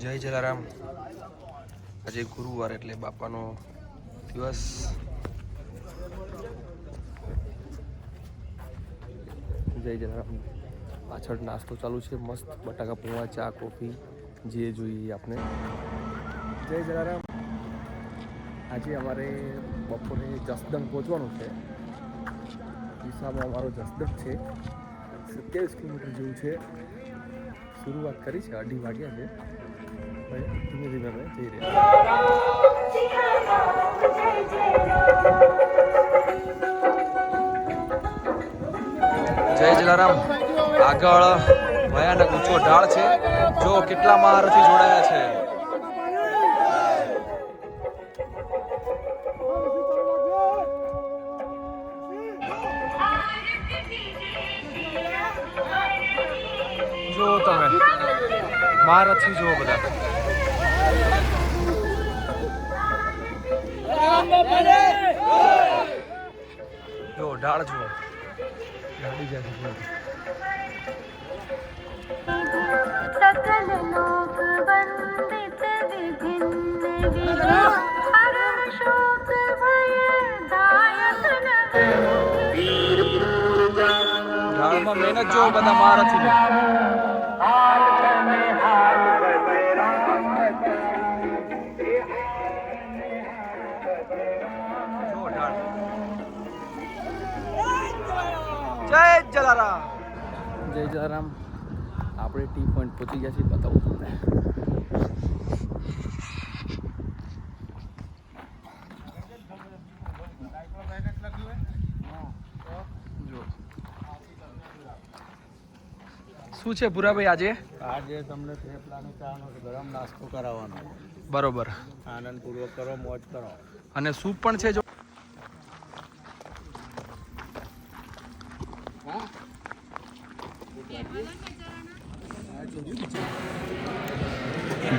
જય જલારામ. આજે ગુરુવાર એટલે બાપાનો દિવસ. જય જલારામ. પાછળ નાસ્તો ચાલુ છે, મસ્ત બટાકા પૌવા, ચા, કોફી, જે જોઈએ આપણે. જય જલારામ. આજે અમારે બપોરે જસદણ પહોંચવાનું છે. દિશામાં અમારો જસદણ છે. સત્યાવીસ કિલોમીટર જેવું છે. શરૂઆત કરી છે, અઢી વાગ્યા છે. હવે ધીમે ધીમે અમે જઈ જય જલારામ. આગળ ભયાનક ઊંચો ઢાળ છે. જો કેટલા મહારથી જોડાયા છે. જો તમે મહારથી જુઓ બધા. ઢાળ છો ગાડી જાતી ઢાળમાં મહેનત જો બધા મારાથી. જલારામ. જય જલારામ. આપણે ટી પોઈન્ટ પહોંચી ગયા છીએ બતાવું તમને. જો શું છે ભૂરાભાઈ આજે? આજે તમને થેપલાની ચાનો ગરમ નાસ્તો કરાવવાનો. બરોબર. આનંદપૂર્વક કરો મોજ કરો. અને સૂપ પણ છે જો?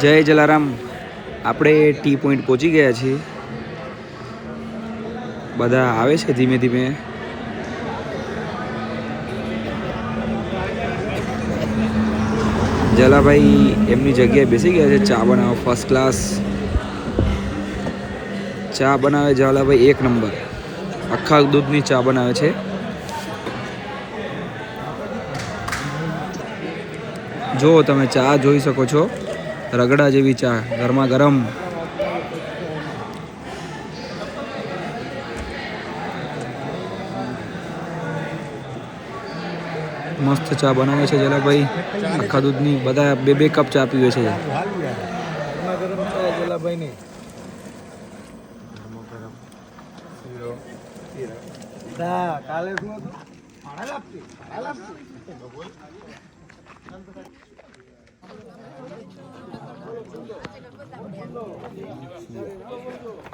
જય જલારામ. આપણે ટી પોઈન્ટ પહોંચી ગયા છીએ. બધા આવે છે ધીમે ધીમે. જલાભાઈ એમની જગ્યાએ બેસી ગયા છે. ચા બનાવો ફર્સ્ટ ક્લાસ ચા બનાવે જલાભાઈ એક નંબર આખા દૂધની ચા બનાવે છે. જો તમે ચા જોઈ શકો છો. રગડા જેવી ચા, ગરમા ગરમ. મસ્ત ચા બનાવે છે જલાભાઈ. આખા દૂધની, બધા બે બે કપ ચા પીવે છે. છે કાલે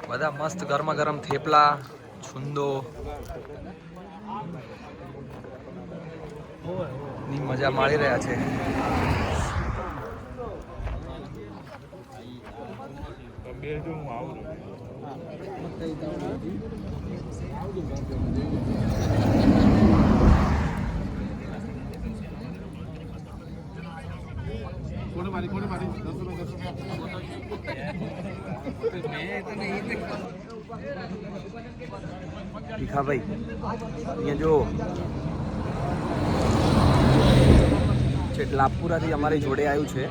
બધા મસ્ત ગરમા ગરમ થેપલા છુંદો. ની મજા માણી રહ્યા છે. ભીખાભાઈ અહીંયા જો છે લાભપુરાથી અમારી જોડે આવ્યું છે.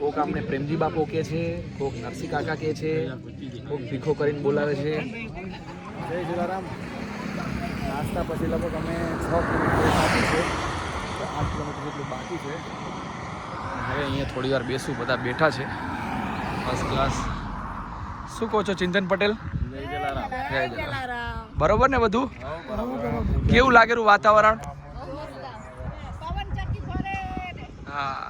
કોક આપણે પ્રેમજી બાપો કે છે કોક નરસિંહ કાકા કે છે કોક ભીખો કરીને બોલાવે છે. જય જલારામ. નાસ્તા પછી લગભગ અમે છ કિલોમીટર છે. તો આઠ કિલોમીટર જેટલું બાકી છે. હવે અહીંયા થોડી વાર બેસું બધા બેઠા છે. ફર્સ્ટ ક્લાસ શું કહો છો ચિંતન પટેલ? જય જલારામ. બરોબર ને બધું? કેવું લાગેલું વાતાવરણ? પવન ચક્કી ફરે હા.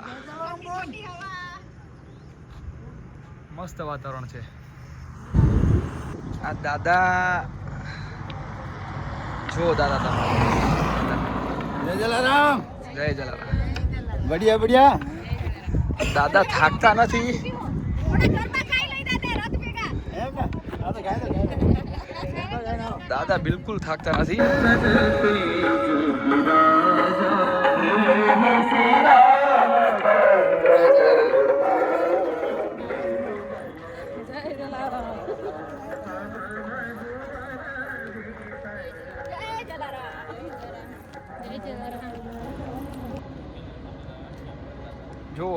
મસ્ત વાતાવરણ છે. આ દાદા જો દાદા તમે. જય જલારામ. જય જલારામ. બઢિયા બઢિયા. દાદા થાકતા નથી. દાદા બિલકુલ થાકતા નથી.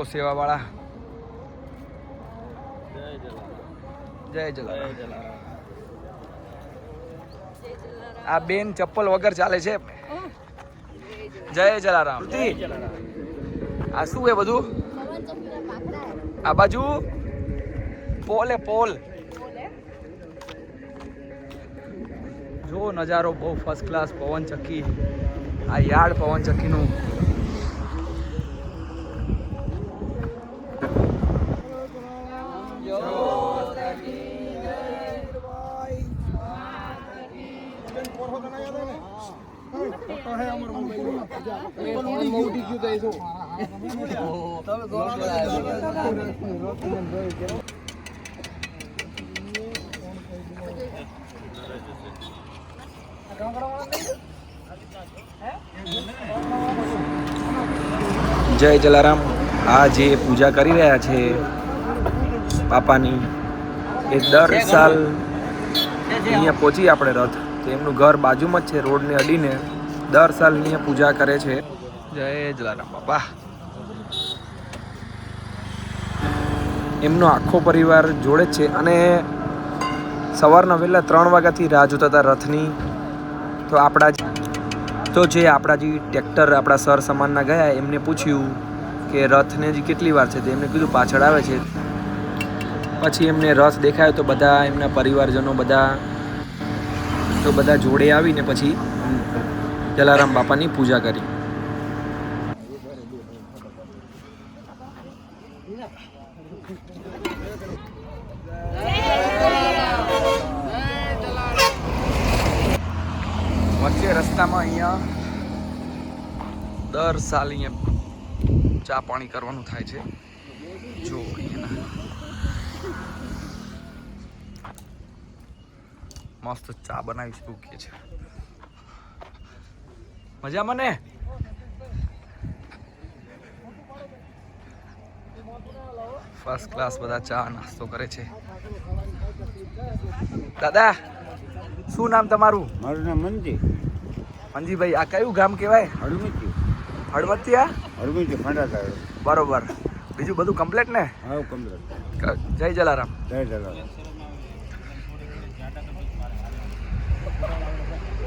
જુઓ સેવાવાળા. જય જલારામ. આ બેન ચપ્પલ વગર ચાલે છે. જય જલારામ. આ શું છે બધું? આ બાજુ? પોલે પોલ. જો નજારો બહુ ફર્સ્ટ ક્લાસ પવન ચક્કી આ યાર્ડ પવન ચક્કીનું જય જલારામ. આ જે પૂજા કરી રહ્યા છે પાપાની. એ દર સાલ અહીંયા પહોંચી આપણે રથ. તો એમનું ઘર બાજુમાં જ છે રોડને અડીને. દર સાલની પૂજા કરે છે. જય જલારામ બાપા. એમનો આખો પરિવાર જોડે જ છે અને સવારના વહેલા ત્રણ વાગ્યાથી રાહ જોતા હતા રથની. તો આપણા તો જે આપણા જે ટ્રેક્ટર આપણા સર સમાનના ગયા એમને પૂછ્યું કે રથને હજી કેટલી વાર છે? તો એમને કીધું પાછળ આવે છે. પછી એમને રથ દેખાયો તો બધા એમના પરિવારજનો બધા તો બધા જોડે આવીને પછી જલારામ બાપાની પૂજા કરી. વચ્ચે રસ્તામાં અહીંયા દર સાલ અહીંયા ચા પાણી કરવાનું થાય છે. જો મસ્ત ચા બનાવી છે એવું કે છે. મજામાં ને ફર્સ્ટ ક્લાસ બધા ચા નાસ્તો કરે છે. દાદા શું નામ તમારું? મારું નામ મનજી મનજીભાઈ આ કયું ગામ કહેવાય? હળવતી હળવતિયા હળમીચી ફંડા બરોબર. બીજું બધું કમ્પ્લીટ ને? હા કમ્પ્લીટ જય જલારામ. જય જલારામ ભોલાભાઈ મારે કોઈ ઘરાક ખપે ને યાર હા. અરે થોડો અરે થોડો કર ઓ જય હા રેડી રેડી ઉપર ઉપર એ કાકો રહી ગયા હલવો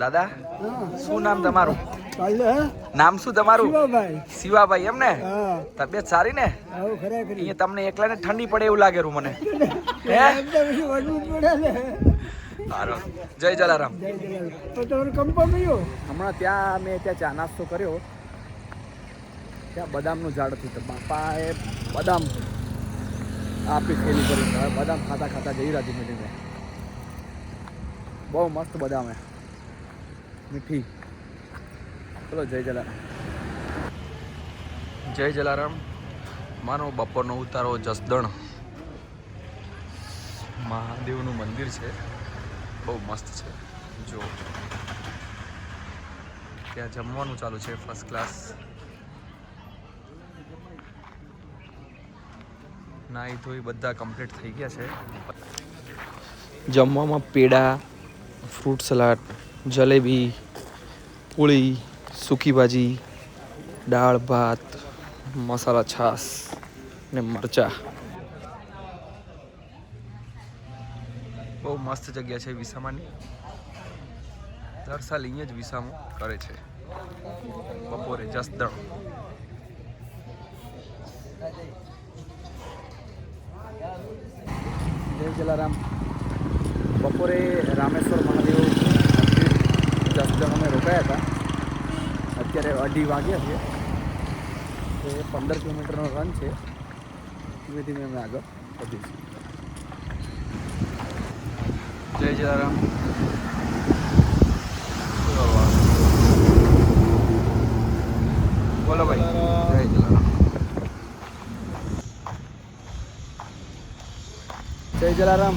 દાદા શું નામ તમારું? નામ શું તમારું? શિવાભાઈ. એમ ને? તબિયત સારી ને? અહીંયા તમને એકલાને ઠંડી પડે એવું લાગે મને. ને. જય જલારામ. હમણાં ત્યાં મેં ત્યાં ચા નાસ્તો કર્યો. ત્યાં બદામનું ઝાડ હતું તો બાપાએ બદામ આપી ખેલી કરી બદામ ખાતા ખાતા જઈ રહ્યા ધીમે ધીમે બહુ મસ્ત બદામ હે મીઠી. ચલો, જય જલારામ. જય જલારામ. મારો બપોરનો ઉતારો જસદણ. મહાદેવનું મંદિર છે. બહુ મસ્ત છે. જો. ત્યાં જમવાનું ચાલુ છે ફર્સ્ટ ક્લાસ નાહી ધોઈ બધા કમ્પ્લીટ થઈ ગયા છે. જમવામાં પેડા ફ્રૂટ સલાડ જલેબી પૂળી સૂકી ભાજી દાળ ભાત મસાલા છાશ ને મરચા. બહુ મસ્ત જગ્યા છે વિસામાની. દર સાલ અહીંયા જ વિસામો કરે છે. બપોરે જસદણ. જય જલારામ. બપોરે રામેશ્વર મહાદેવ જસદણ અમે રોકાયા હતા. અત્યારે અઢી વાગ્યા છે. તો એ પંદર કિલોમીટરનો રન છે. ધીમે ધીમે અમે આગળ વધીશું. જય જલારામ. બોલો ભાઈ જય જલારામ જય જલારામ.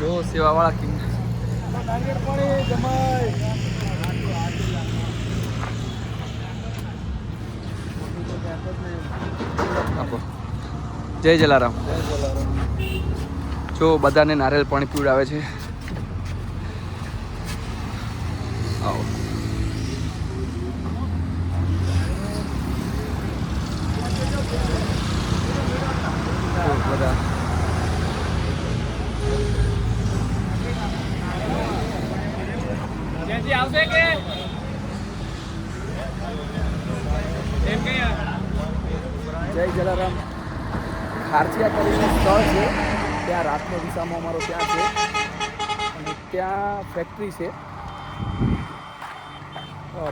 જો સેવાવાળા કિંગ. જય જલારામ. જો બધાને નારિયેળ પાણી પીવડાવે છે. આવો. જો બધા જય જલારામ. ખારચિયા કરીને સ્થળ છે. ત્યાં રાતનો દિશામાં અમારો ત્યાં છે. અને ત્યાં ફેક્ટરી છે.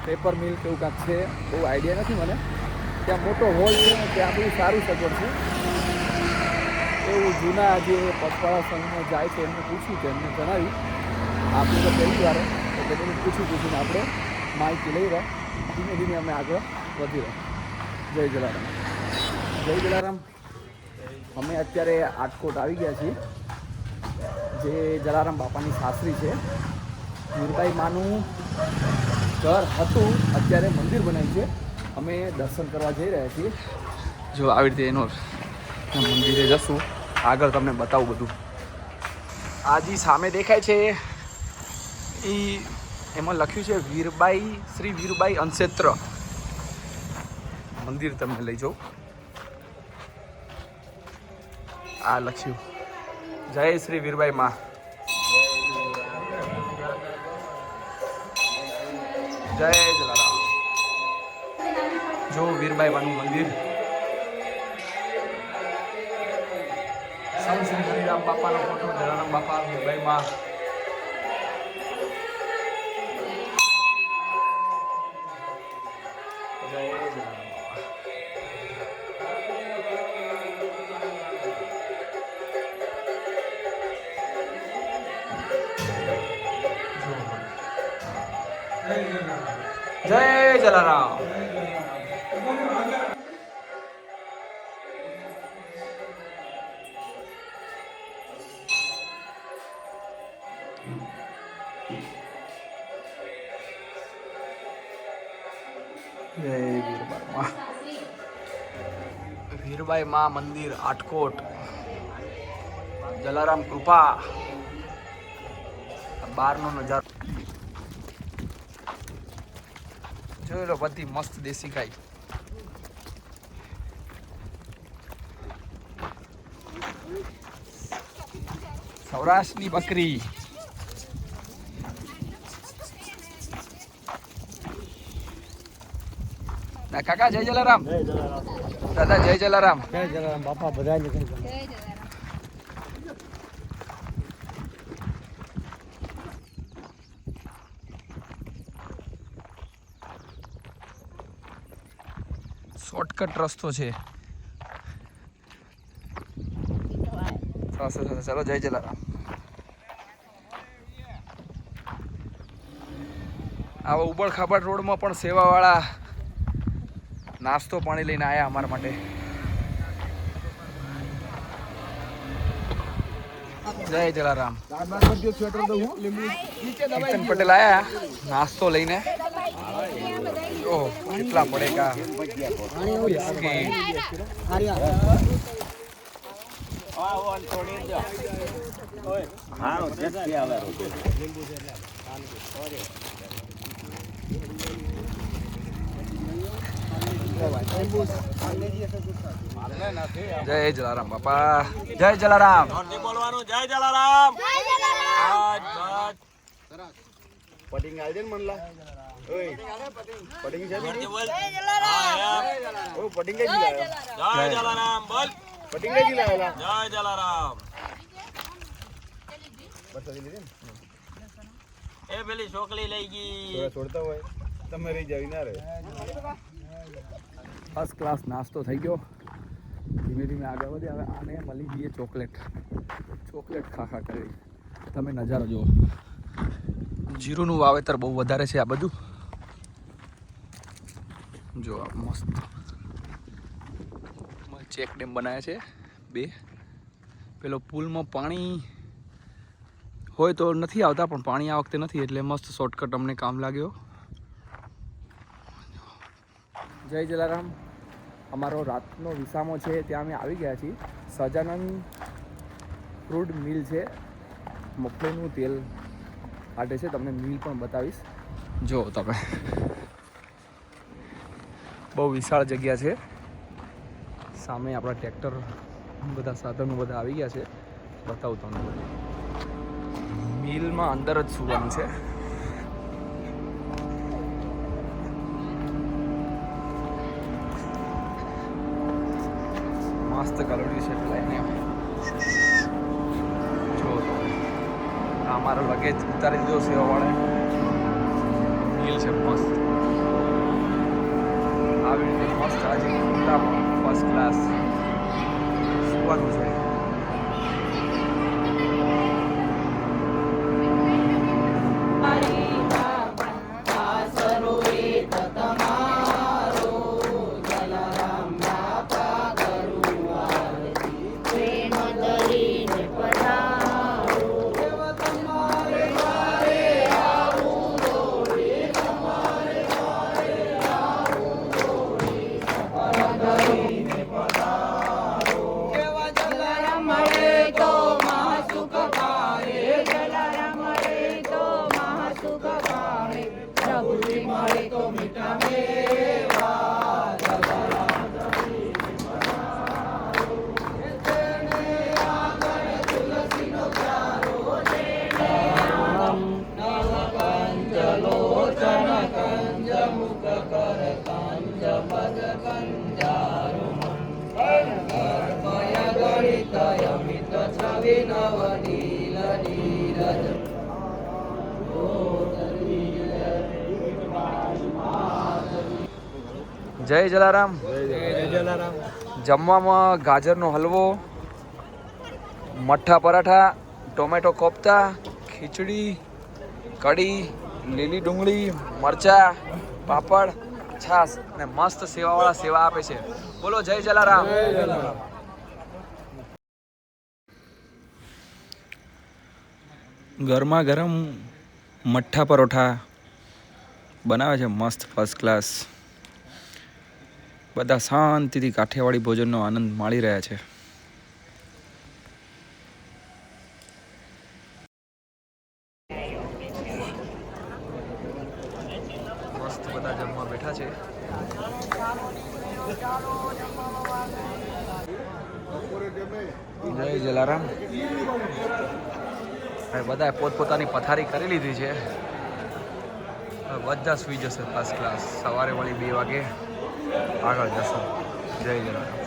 પેપર મિલ કેવું કાંઈક છે. બહુ આઈડિયા નથી મને. ત્યાં મોટો હોલ છે અને ત્યાં બધું સારું સગવડ છે. એવું જૂના જે પગપાળા સંઘમાં જાય છે એમને પૂછ્યું કે એમને જણાવ્યું. આપણે તો પહેલી વાર. એટલે બધું પૂછ્યું પૂછીને આપણે માહિતી લઈ રહ્યા. ધીમે ધીમે અમે આગળ વધી રહ્યા. જય જલારામ. જય જલારામ. અમે અત્યારે આટકોટ આવી ગયા છીએ. જે જલારામ બાપાની સાસરી છે. મીરબાઈ માનું ઘર હતું, અત્યારે મંદિર બનાવ્યું છે. અમે દર્શન કરવા જઈ રહ્યા છીએ. જો આવી રીતે એનો મંદિરે જશું. આગળ તમને બતાવું બધું. આજી સામે દેખાય છે એ એમાં લખ્યું છે વીરબાઈ, શ્રી વીરબાઈ અંશેત્ર. મંદિર તમને લઈ જાઉં. આ લખ્યું. જય શ્રી વીરબાઈ માં. જય જલારામ. જો વીરબાઈ માનું મંદિર. સંત શ્રી હરિરામ બાપાનો ફોટો, જલારામ બાપા, વીરબાઈ માં. જય જલારામ. જય વીરબાઈ માં. વીરબાઈ માં મંદિર આટકોટ. જલારામ કૃપા. બારનો નજારો. જોઈ લો બધી મસ્ત દેશી ગાય. સૌરાષ્ટ્રની બકરી. કાકા જય જલારામ. દાદા જય જલારામ. જય જલારામ બાપા બધાને શોર્ટકટ રસ્તો છે. ચાલો, જય જલારામ. આવા ઉબડ ખાબડ રોડમાં પણ સેવાવાળા નાસ્તો પાણી લઈને આવ્યા અમારા માટે. જય જલારામ. પટેલ આયા નાસ્તો લઈને. ઓહ કેટલા પડે કા? જય જલારામ બાપા. જય જલારામ. બોલવાનું જય જલારામ. પટિંગ આવજે ને મનલા ઓ જય જલારામ બોલ. જય જલારામ. બસ લીધી એ પેલી છોકરી લઈ ગઈ. છોડતા હોય. તમે રહી જાવી ના રહે. ફર્સ્ટ ક્લાસ નાસ્તો થઈ ગયો. ધીમે ધીમે આગળ વધી. હવે આને મળી ગઈએ ચોકલેટ. ચોકલેટ ખા ખા કરી. તમે નજારો જુઓ. જીરુનું વાવેતર બહુ વધારે છે આ બધું. જો આ મસ્ત. ચેક ડેમ બનાવ્યા છે. બે. પેલો પુલમાં પાણી હોય તો નથી આવતા, પણ પાણી આ વખતે નથી, એટલે મસ્ત શોર્ટકટ અમને કામ લાગ્યો. જય જલારામ. અમારો રાતનો વિસામો છે, ત્યાં અમે આવી ગયા છીએ. સજાનંદ ફ્રૂટ મિલ છે. મગફળીનું તેલ માટે છે, તમને મિલ પણ બતાવીશ. જો તમે બહુ વિશાળ જગ્યા છે. સામે આપણા ટ્રેક્ટર બધા સાધનો બધા આવી ગયા છે. બતાવું તમને. મિલમાં અંદર જ સુવાનું છે. મસ્ત કલોડી છે લાઈને જો તો આ મારો લગેજ ઉતારી દીધો સેવાવાળે મિલ છે મસ્ત. આવી રીતે મસ્ત આજે મોટામાં ફર્સ્ટ ક્લાસ સુવાનું છે જય જલારામ. જમવામાં ગાજરનો હલવો મઠ્ઠા પરાઠા ટોમેટો કોફતા ખીચડી કઢી લીલી ડુંગળી મરચા પાપડ છાસ અને મસ્ત સેવાવાળા સેવા આપે છે. બોલો જય જલારામ. ગરમા ગરમ મઠ્ઠા પરોઠા બનાવે છે મસ્ત ફર્સ્ટ ક્લાસ બધા શાંતિથી કાઠિયાવાડી ભોજનનો આનંદ માણી રહ્યા છે. મસ્ત બધા જમવા બેઠા છે. જય જલારામ. બધા પોતપોતાની પથારી કરી લીધી છે. બધા સુઈ જશે ફર્સ્ટ ક્લાસ સવારે વળી બે વાગે. આગળ જશે જય જલારામ